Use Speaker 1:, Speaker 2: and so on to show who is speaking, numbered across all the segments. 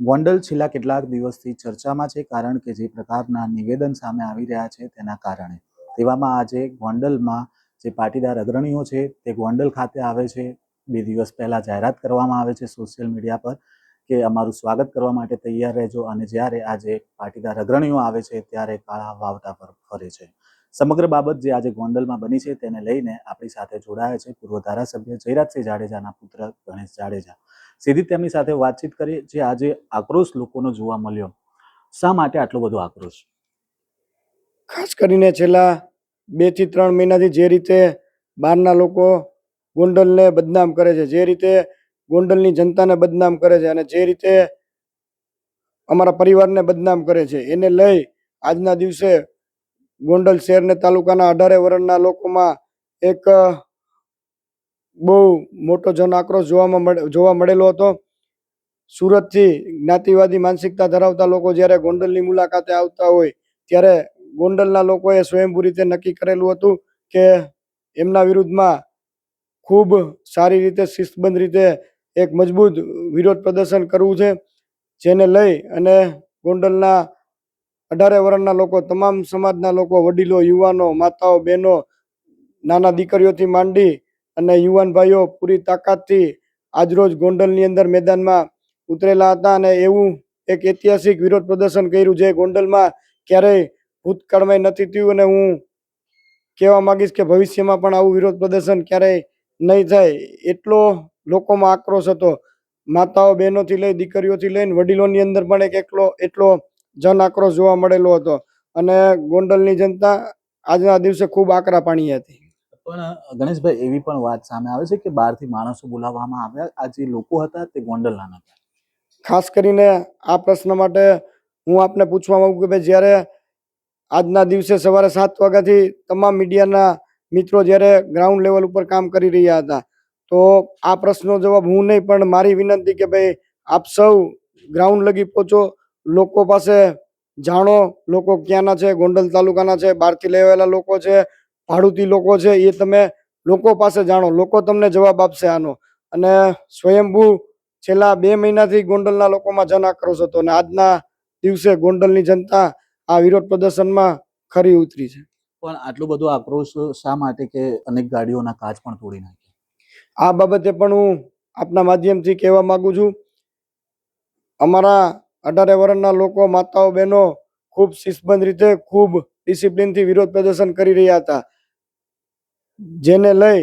Speaker 1: ગોંડલ છેલ્લા કેટલાક દિવસથી ચર્ચામાં છે કારણ કે જે પ્રકારના નિવેદન સામે આવી રહ્યા છે તેના કારણે. તેવામાં આજે ગોંડલમાં જે પાટીદાર અગ્રણીઓ છે તે ગોંડલ ખાતે આવે છે. બે દિવસ પહેલાં જાહેરાત કરવામાં આવે છે સોશિયલ મીડિયા પર કે અમારું સ્વાગત કરવા માટે તૈયાર રહેજો અને જ્યારે આજે પાટીદાર અગ્રણીઓ આવે છે ત્યારે કાળા વાવટા પર ફરે છે. સમગ્ર બાબત જે આજે ગોંડલમાં બની છે તેને લઈને આપણી સાથે જોડાયા છે પૂર્વ ધારાસભ્ય જયરાજસિંહ જાડેજાના પુત્ર ગણેશ જાડેજા. સીધી તેમની સાથે વાતચીત કરી જે આજે આક્રોશ લોકોનો જોવા મળ્યો. શા માટે આટલો બધો આક્રોશ?
Speaker 2: ખાસ કરીને છેલ્લા બેથી ત્રણ મહિનાથી જે રીતે બહારના લોકો ગોંડલને બદનામ કરે છે, જે રીતે ગોંડલની જનતાને બદનામ કરે છે અને જે રીતે અમારા પરિવારને બદનામ કરે છે, એને લઈ આજના દિવસે ગોંડલ શહેર ને તાલુકાના અઢારે વર્ણના લોકોમાં એક બહુ મોટો જન આક્રોશ જોવામાં જોવા મળેલો હતો. સુરતથી જ્ઞાતિવાદી માનસિકતા ધરાવતા લોકો જ્યારે ગોંડલની મુલાકાતે આવતા હોય, ત્યારે ગોંડલના લોકોએ સ્વયંભૂ રીતે નક્કી કરેલું હતું કે એમના વિરુદ્ધમાં ખૂબ સારી રીતે શિસ્તબંધ રીતે એક મજબૂત વિરોધ પ્રદર્શન કરવું છે, જેને લઈ અને ગોંડલના અઢારે વર્ણના લોકો, તમામ સમાજના લોકો, વડીલો, યુવાનો, માતાઓ, બહેનો, નાના દીકરીઓથી માંડી અને યુવાન ભાઈઓ પૂરી તાકાતથી આજરોજ ગોંડલની અંદર મેદાનમાં ઉતરેલા હતા અને એવું એક ઐતિહાસિક વિરોધ પ્રદર્શન કર્યું જે ગોંડલમાં ક્યારેય ભૂતકાળમાં નથી થયું અને હું કહેવા માંગીશ કે ભવિષ્યમાં પણ આવું વિરોધ પ્રદર્શન ક્યારેય નહીં થાય. એટલો લોકોમાં આક્રોશ હતો. માતાઓ, બહેનોથી લઈ દીકરીઓથી લઈને વડીલોની અંદર પણ એક એકલો, એટલો જન આક્રોશ જોવા મળેલો હતો અને ગોંડલની જનતા આજના દિવસે ખૂબ આકરા પાણી હતી.
Speaker 1: પણ ગણેશભાઈ એવી પણ વાત સામે આવે છે કે બહારથી માણસો બોલાવવામાં આવ્યા આ જે લોકો હતા તે ગોંડલના હતા?
Speaker 2: ખાસ કરીને આ પ્રશ્ન માટે હું આપને પૂછવા માંગુ કે ભાઈ જ્યારે આજના દિવસે સવારે સાત વાગ્યાથી તમામ મીડિયાના મિત્રો જ્યારે ગ્રાઉન્ડ લેવલ ઉપર કામ કરી રહ્યા હતા તો આ પ્રશ્નનો જવાબ હું નહીં પણ મારી વિનંતી કે ભાઈ આપ સૌ ગ્રાઉન્ડ લગી પહોંચો લોકો પાસે જાણો લોકો ક્યાંના છે? ગોંડલ તાલુકાના છે બહારથી લેવાયેલા લોકો છે ભાડુતી લોકો છે એ તમે લોકો પાસે જાણો. લોકો તમને જવાબ આપશે આનો. અને સ્વયંભૂ છેલ્લા બે મહિનાથી ગોંડલના લોકોમાં જન આક્રોશ હતો અને આજના દિવસે ગોંડલની જનતા આ વિરોધ પ્રદર્શનમાં ખરી ઉતરી છે.
Speaker 1: પણ આટલું બધું આક્રોશ શા માટે કે અનેક ગાડીઓના કાચ પણ તોડી નાખ્યા?
Speaker 2: આ બાબતે પણ હું આપના માધ્યમથી કહેવા માંગુ છું. અમારા અઢારે વર્ષના લોકો, માતાઓ, બહેનો ખૂબ શિસ્તબંધ રીતે, ખૂબ ડિસિપ્લિનથી વિરોધ પ્રદર્શન કરી રહ્યા હતા. જેને લઈ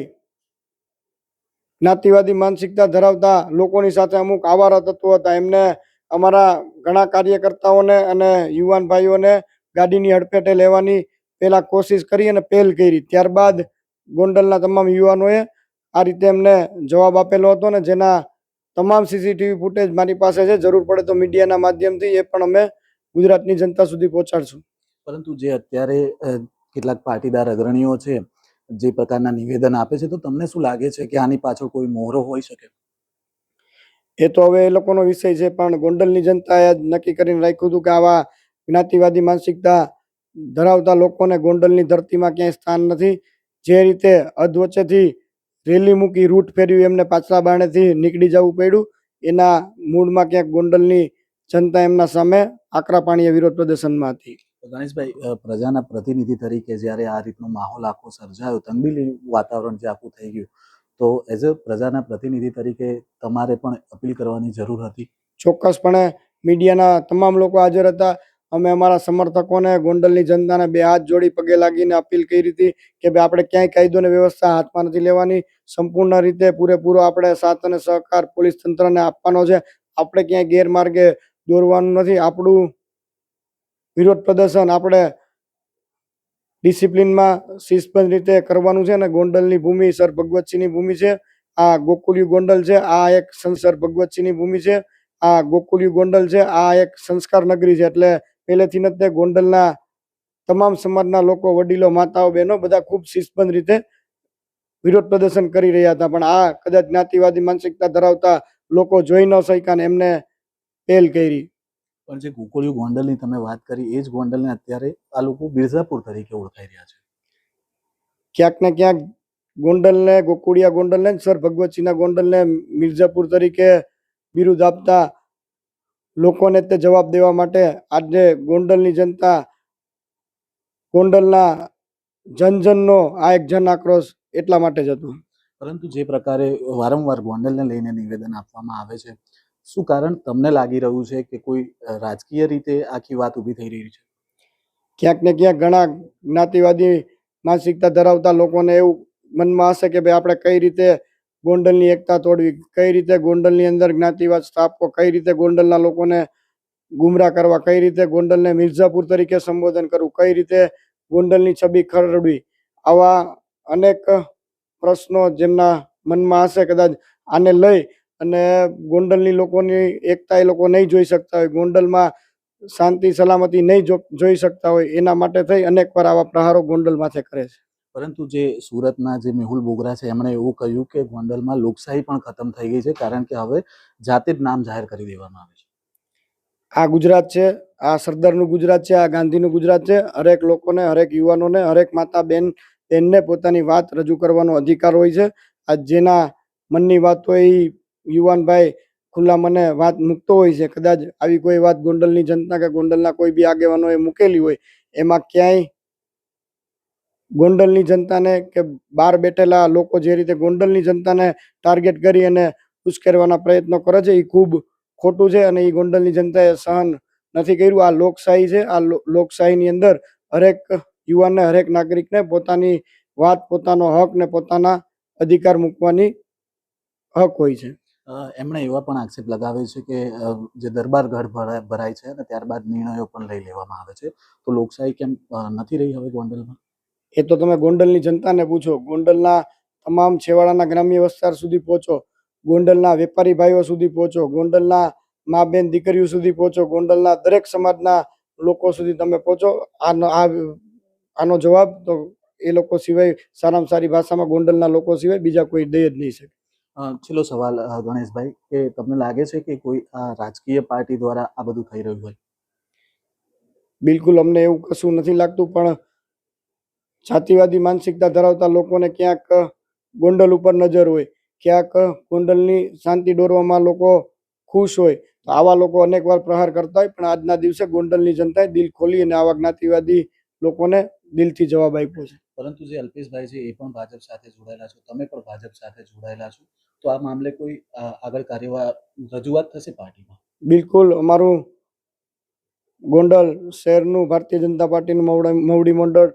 Speaker 2: જ્ઞાતિવાદી માનસિકતા ધરાવતા લોકોની સાથે અમુક આવારા તત્વો હતા. એમને અમારા ઘણા કાર્યકર્તાઓને અને યુવાન ભાઈઓને ગાડીની હડફેટે લેવાની પહેલા કોશિશ કરી અને પહેલ કરી. ત્યારબાદ ગોંડલના તમામ યુવાનોએ આ રીતે એમને જવાબ આપેલો હતો ને જેના તમામ સીસીટીવી ફૂટેજ મારી પાસે છે. જરૂર પડે તો મીડિયાના માધ્યમથી એ પણ અમે ગુજરાતની જનતા સુધી પહોંચાડશું.
Speaker 1: પરંતુ જે અત્યારે કેટલાક પાટીદાર અગ્રણીઓ છે જે પ્રકારના નિવેદન આપે છે તો તમને શું લાગે છે કે આની પાછળ કોઈ મોહરો હોઈ શકે?
Speaker 2: એ તો હવે એ લોકોનો વિષય છે પણ ગોંડલની જનતાએ જ નક્કી કરીને રાખ્યું હતું કે આવા જ્ઞાતિવાદી માનસિકતા ધરાવતા લોકોને ગોંડલની ધરતીમાં ક્યાંય સ્થાન નથી. જે રીતે અધવચ્ચેથી રેલી મૂકી રૂટ ફેરવી એમને પાછલા બાણેથી નીકળી જવું પડ્યું. એના મૂળમાં ક્યાંક ગોંડલની જનતા એમના સામે આકરા પાણીએ વિરોધ પ્રદર્શનમાં હતી
Speaker 1: ગણેશભાઈ પ્રજાના પ્રતિનિધિ તરીકે જ્યારે આ રીતનો માહોલ આખો સર્જાયો તંગદિલી વાતાવરણ જે આખું થઈ ગયું તો એઝ અ પ્રજાના પ્રતિનિધિ તરીકે તમારે પણ અપીલ કરવાની જરૂર હતી?
Speaker 2: ચોક્કસપણે મીડિયાના તમામ લોકો હાજર હતા. અમે અમારા સમર્થકોને, ગોંડલની જનતાને બે હાથ જોડી પગે લાગીને અપીલ કરી હતી કે ભાઈ આપણે ક્યાંય કાયદો અને વ્યવસ્થા હાથમાં નથી લેવાની. સંપૂર્ણ રીતે પૂરેપૂરો આપણે સાથ અને સહકાર પોલીસ તંત્રને આપવાનો છે. આપણે ક્યાંય ગેરમાર્ગે દોરવાનું નથી. આપણું વિરોધ પ્રદર્શન આપણે ડિસિપ્લિનમાં શિસ્તબદ્ધ રીતે કરવાનું છે અને ગોંડલની ભૂમિ સર ભગવતસિંહની ભૂમિ છે. આ ગોકુલ્યુ ગોંડલ છે. આ એક સંસર ભગવતસિંહની ભૂમિ છે. આ ગોકુલ્યુ ગોંડલ છે. આ એક સંસ્કાર નગરી છે. એટલે પહેલેથી જ તે ગોંડલના તમામ સમાજના લોકો વડીલો માતાઓ બહેનો બધા ખૂબ શિસ્તબંધ રીતે વિરોધ પ્રદર્શન કરી રહ્યા હતા. પણ આ કદાચ જ્ઞાતિવાદી માનસિકતા ધરાવતા લોકો જોઈ ન શક્યા ને એમને પહેલ કરી.
Speaker 1: પણ જે ગોકુળિયું ગોંડલની તમે વાત કરી એ જ ગોંડલને અત્યારે આ લોકો બિરજાપુર તરીકે ઓળખાઈ રહ્યા છે.
Speaker 2: ક્યાંક ને ક્યાંક ગોંડલને ગોકુળિયા ગોંડલને સર ભગવતસિંહના ગોંડલને મિર્ઝાપુર તરીકે બિરુદ આપતા લોકોને તે જવાબ દેવા માટે આજે ગોંડલની જનતા ગોંડલના જનજનનો આ એક જન આક્રોશ એટલા માટે જ હતો.
Speaker 1: પરંતુ જે પ્રકારે વારંવાર ગોંડલને લઈને નિવેદન આપવામાં આવે છે શું કારણ તમને લાગી રહ્યું છે કે કોઈ રાજકીય રીતે આખી વાત ઊભી થઈ રહી છે?
Speaker 2: ક્યાંક ને ક્યાંક ઘણા જ્ઞાતિવાદી માનસિકતા ધરાવતા લોકોને એવું મનમાં હશે કે ભાઈ આપણે કઈ રીતે ગોંડલની એકતા તોડવી, કઈ રીતે ગોંડલની અંદર જ્ઞાતિવાદ સ્થાપવો, કઈ રીતે ગોંડલના લોકોને ગુમરાહ કરવા, કઈ રીતે ગોંડલને મિર્ઝાપુર તરીકે સંબોધન કરવું, કઈ રીતે ગોંડલની છબી ખરડવી, આવા અનેક પ્રશ્નો જેમના મનમાં હશે કદાચ આને લઈ અને ગોંડલની લોકોની એકતા એ લોકો નહીં જોઈ શકતા હોય, ગોંડલમાં શાંતિ સલામતી નહીં જોઈ શકતા હોય, એના માટે થઈ અનેકવાર આવા પ્રહારો ગોંડલ માથે કરે છે.
Speaker 1: પરંતુ જે સુરતના જે મેહુલ બોગરા છે, એમણે એવું કહ્યું કે ગોંડલમાં લોકશાહી પણ ખતમ થઈ ગઈ છે, કારણ કે હવે જાતે જ નામ જાહેર કરી દેવામાં આવે છે.
Speaker 2: આ ગુજરાત છે, આ સરદારનું ગુજરાત છે, આ ગાંધીનું ગુજરાત છે, હરેક લોકોને, હરેક યુવાનોને, હરેક માતા બેન બેનને પોતાની વાત રજૂ કરવાનો અધિકાર હોય છે. આ જેના મનની વાત હોય એ યુવાનભાઈ ખુલ્લા મને વાત મૂકતો હોય છે. કદાચ આવી કોઈ વાત ગોંડલની જનતા કે ગોંડલના કોઈ બી આગેવાનોએ મૂકેલી હોય, એમાં ક્યાંય ગોંડલની જનતાને કે બહાર બેઠેલા લોકો જે રીતે ગોંડલની જનતાને ટાર્ગેટ કરી અને ઉશ્કેરવાના પ્રયત્નો કરે છે, એ ખૂબ ખોટું છે અને એ ગોંડલની જનતાએ સહન નથી કર્યું. આ લોકશાહી છે, આ લોકશાહીની અંદર હરેક યુવાનને, હરેક નાગરિકને પોતાની વાત, પોતાનો હક ને પોતાના અધિકાર મૂકવાની હક હોય છે.
Speaker 1: એમણે એવા પણ આક્ષેપ લગાવે છે કે જે દરબાર ગઢ ભરાય છે અને ત્યારબાદ નિર્ણયો પણ લઈ લેવામાં આવે છે. તો લોકશાહી કેમ નથી રહી હવે ગોંડલમાં?
Speaker 2: એ તો તમે ગોંડલની જનતાને પૂછો ગોંડલના તમામ છેવાડાના ગ્રામ્ય વિસ્તાર સુધી પહોંચો ગોંડલના વેપારી ભાઈઓ સુધી પહોંચો ગોંડલના મા બેન દીકરીઓ સુધી પહોંચો ગોંડલના દરેક સમાજના લોકો સુધી તમે પહોંચો. આનો આ આનો જવાબ તો એ લોકો સિવાય સારામાં સારી ભાષામાં ગોંડલના લોકો સિવાય બીજા કોઈ દઈ જ નહીં શકે.
Speaker 1: છેલ્લો સવાલ ગણેશભાઈ કે તમને લાગે છે કે કોઈ આ રાજકીય પાર્ટી દ્વારા આ બધું થઈ રહ્યું હોય?
Speaker 2: બિલકુલ અમને એવું કશું નથી લાગતું પણ જાતિવાદી માનસિકતા ધરાવતા લોકોને ક્યાંક ગોંડલ ઉપર નજર હોય ક્યાંક ગોંડલની શાંતિ દોરવામાં લોકો ખુશ હોય તો આવા લોકો અનેકવાર પ્રહાર કરતા હોય પણ આજના દિવસે ગોંડલની જનતાએ દિલ ખોલી અને આવા જ્ઞાતિવાદી લોકોને દિલથી જવાબ આપ્યો છે.
Speaker 1: પરંતુ જે અલ્પેશભાઈ છે એ પણ ભાજપ સાથે જોડાયેલા છો તમે પણ ભાજપ સાથે જોડાયેલા છો તો આ મામલે કોઈ આગળ કાર્યવાહ રજૂઆત થશે પાર્ટીમાં?
Speaker 2: બિલકુલ અમારું ગોંડલ શહેરનું ભારતીય જનતા પાર્ટીનું મવડી મંડળ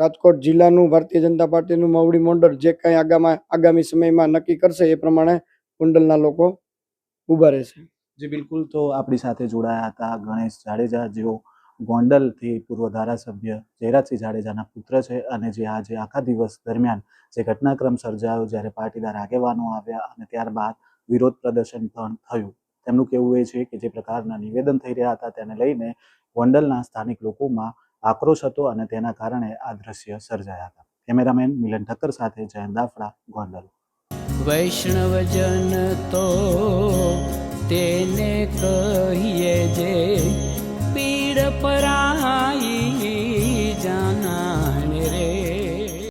Speaker 2: રાજકોટ જિલ્લાનું ભારતીય જનતા પાર્ટીનું મવડી મંડળ જે કંઈ આગામાં, આગામી સમયમાં નક્કી કરશે એ પ્રમાણે ગોંડલના લોકો ઊભા રહેશે.
Speaker 1: જી, બિલકુલ તો આપણી સાથે જોડાયા હતા ગણેશ જાડેજા, જેઓ ગોંડલથી પૂર્વ ધારાસભ્ય જયરાજસિંહ જાડેજાના પુત્ર છે અને જે આજે આખા દિવસ દરમિયાન જે ઘટનાક્રમ સર્જાયો જ્યારે પાટીદાર આગેવાનો આવ્યા અને ત્યારબાદ વિરોધ પ્રદર્શન પણ થયું. તેમનું કહેવું એ છે કે જે પ્રકારના નિવેદન થઈ રહ્યા હતા તેને લઈને ગોંડલના સ્થાનિક લોકોમાં આક્રોશ હતો અને તેના કારણે આ દ્રશ્ય સર્જાયા હતા. કેમેરામેન મિલન ઠક્કર સાથે જયંત દાફડા, ગોંડલ.
Speaker 3: વૈષ્ણવજન તો તેને કહીએ જે પીડ પરાય